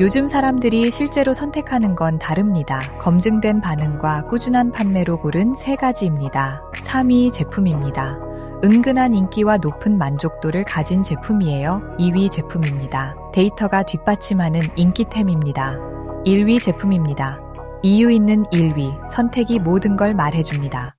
요즘 사람들이 실제로 선택하는 건 다릅니다. 검증된 반응과 꾸준한 판매로 고른 세 가지입니다. 3위 제품입니다. 은근한 인기와 높은 만족도를 가진 제품이에요. 2위 제품입니다. 데이터가 뒷받침하는 인기템입니다. 1위 제품입니다. 이유 있는 1위, 선택이 모든 걸 말해줍니다.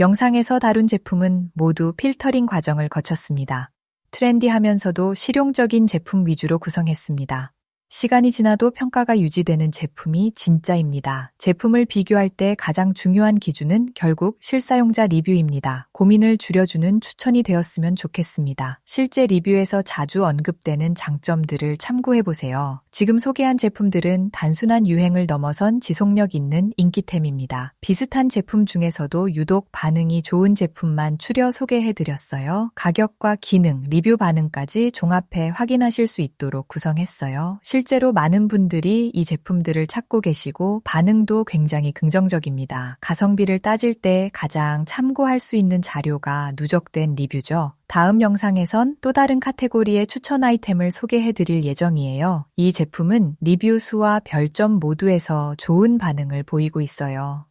영상에서 다룬 제품은 모두 필터링 과정을 거쳤습니다. 트렌디하면서도 실용적인 제품 위주로 구성했습니다. 시간이 지나도 평가가 유지되는 제품이 진짜입니다. 제품을 비교할 때 가장 중요한 기준은 결국 실사용자 리뷰입니다. 고민을 줄여주는 추천이 되었으면 좋겠습니다. 실제 리뷰에서 자주 언급되는 장점들을 참고해보세요. 지금 소개한 제품들은 단순한 유행을 넘어선 지속력 있는 인기템입니다. 비슷한 제품 중에서도 유독 반응이 좋은 제품만 추려 소개해드렸어요. 가격과 기능, 리뷰 반응까지 종합해 확인하실 수 있도록 구성했어요. 실 제로 많은 분들이 이 제품들을 찾고 계시고 반응도 굉장히 긍정적입니다. 가성비를 따질 때 가장 참고할 수 있는 자료가 누적된 리뷰죠. 다음 영상에선 또 다른 카테고리의 추천 아이템을 소개해 드릴 예정이에요. 이 제품은 리뷰 수와 별점 모두에서 좋은 반응을 보이고 있어요.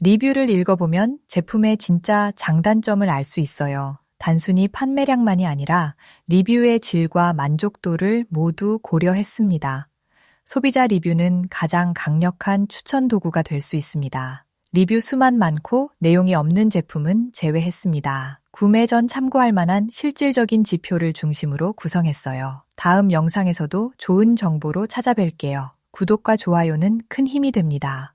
리뷰를 읽어보면 제품의 진짜 장단점을 알 수 있어요. 단순히 판매량만이 아니라 리뷰의 질과 만족도를 모두 고려했습니다. 소비자 리뷰는 가장 강력한 추천 도구가 될 수 있습니다. 리뷰 수만 많고 내용이 없는 제품은 제외했습니다. 구매 전 참고할 만한 실질적인 지표를 중심으로 구성했어요. 다음 영상에서도 좋은 정보로 찾아뵐게요. 구독과 좋아요는 큰 힘이 됩니다.